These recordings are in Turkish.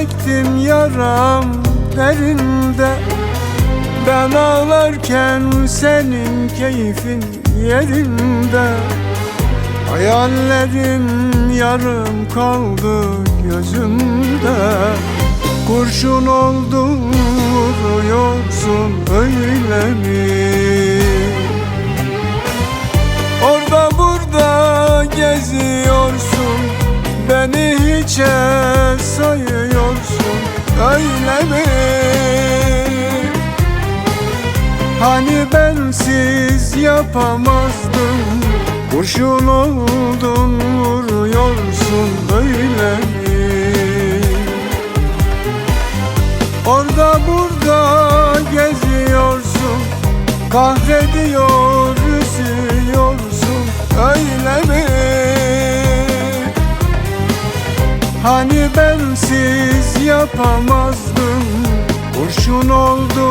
Hasretim yaram derinde. Ben ağlarken senin keyfin yerinde. Hayallerim yarım kaldı gözümde. Kurşun oldu Beni hiçe sayıyorsun Öyle mi? Hani bensiz yapamazdım Kurşun oldun vuruyorsun öyle mi? Orada burada geziyorsun Kahrediyor bensiz yapamazdım. Kurşun oldun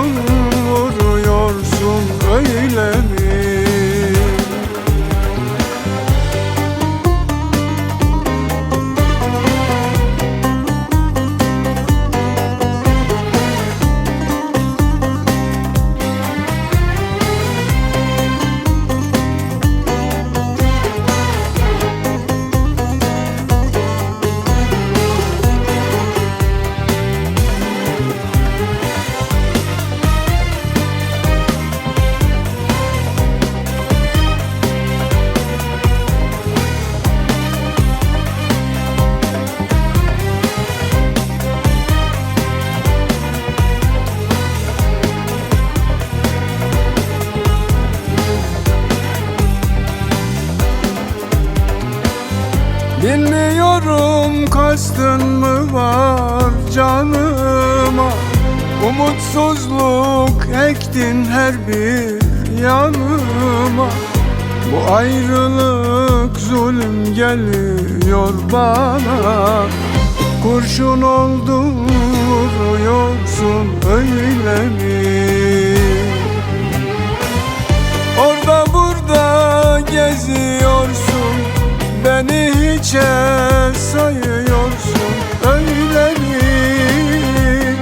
Bilmiyorum kastın mı var canıma? Umutsuzluk ektin her bir yanıma. Bu ayrılık zulüm geliyor bana. Kurşun oldu vuruyorsun öyle mi? Beni hiçe sayıyorsun Öyle mi?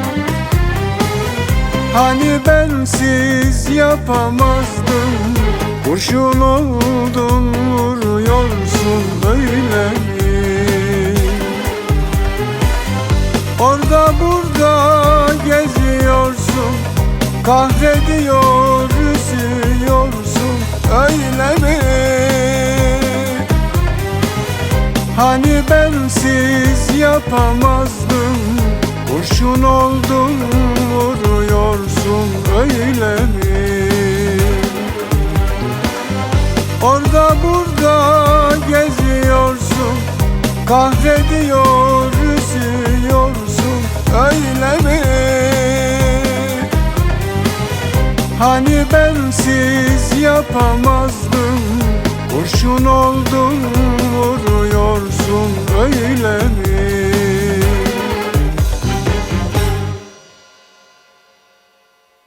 Hani bensiz yapamazdım Kurşun oldun vuruyorsun Öyle mi? Orada burada geziyorsun Kahrediyor Hani bensiz yapamazdım Kurşun oldun vuruyorsun öyle mi? Orada burada geziyorsun Kahrediyor üzüyorsun öyle mi? Hani bensiz yapamazdım Kurşun oldun